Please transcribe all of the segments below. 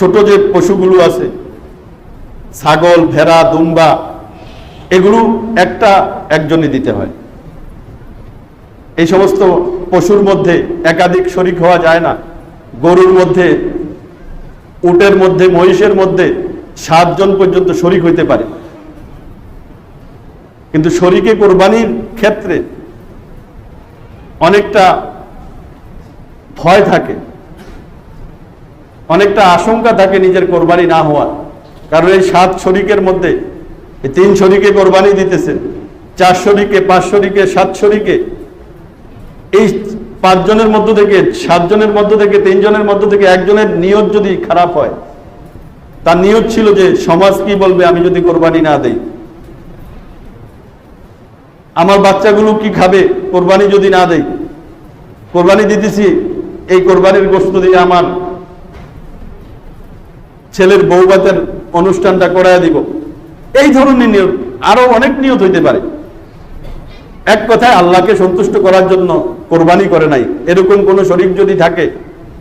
ছোট যে পশুগুলো আছে, ছাগল, ভেড়া, দুম্বা, এগুলো একটা একজনই দিতে হয়। এই সমস্ত পশুর মধ্যে একাধিক শরিক হওয়া যায় না। গরুর মধ্যে, উটের মধ্যে, মহিষের মধ্যে সাতজন পর্যন্ত শরিক হইতে পারে। কিন্তু শরিকে কোরবানির ক্ষেত্রে অনেকটা ভয় থাকে। অনেকটা আশঙ্কা থাকে নিজের কোরবানি না হওয়ার। কারণ এই সাত শরিকের মধ্যে, এই তিন শরিকে কোরবানি দিতেছে চার শরিকে, পাঁচ শরিকে, সাত শরিকে, এই পাঁচজনের মধ্য থেকে, সাতজনের মধ্য থেকে, তিনজনের মধ্য থেকে একজনের নিয়ত যদি খারাপ হয়, তার নিয়ত ছিল যে সমাজ কি বলবে, আমি যদি কোরবানি না দেই। আমার বাচ্চাগুলো কি খাবে, কোরবানি যদি না দেই? কোরবানি দিতেছি, এই কোরবানির গোস্ত দিয়ে আমার ছেলের বৌবাতের অনুষ্ঠানটা করায় দিব। এই ধরনের নিয়ত, আরও অনেক নিয়ত হইতে পারে। এক কথায় আল্লাহকে সন্তুষ্ট করার জন্য কোরবানি করে নাই। এরকম কোন শরীর যদি থাকে,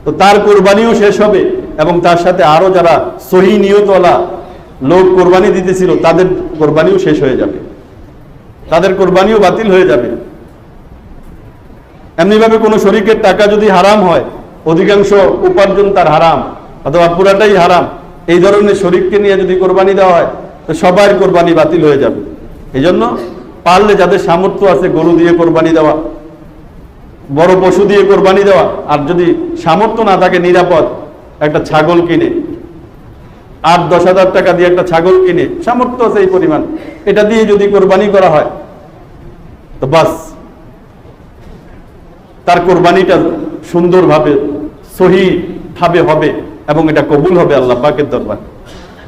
তো তার কোরবানিও শেষ হবে এবং তার সাথে আরও যারা সহি নিয়তওয়ালা লোক কোরবানি দিতেছিল, তাদের কোরবানিও শেষ হয়ে যাবে। তাদের কোরবানিও বাতিল হয়ে যাবে। এমনিভাবে কোনো শরীরের টাকা যদি হারাম হয়, অধিকাংশ উপার্জন তার হারাম, অথবা পুরাটাই হারাম। এই ধরনের শরীরকে নিয়ে যদি কোরবানি দেওয়া হয়, তো সবার কোরবানি বাতিল হয়ে যাবে। এই জন্য পারলে যাদের সামর্থ্য আছে, গরু দিয়ে কোরবানি দেওয়া, বড় পশু দিয়ে কোরবানি দেওয়া, আর যদি সামর্থ্য না থাকে, নিরাপদ, একটা ছাগল কিনে, আট, দশ হাজার টাকা দিয়ে একটা ছাগল কিনে, সামর্থ্য আছে এই পরিমাণ, এটা দিয়ে যদি কোরবানি করা হয়, তো বাস। তার কোরবানিটা সুন্দরভাবে সহি হবে। এবং এটা কবুল হবে আল্লাহ পাকের দরবার।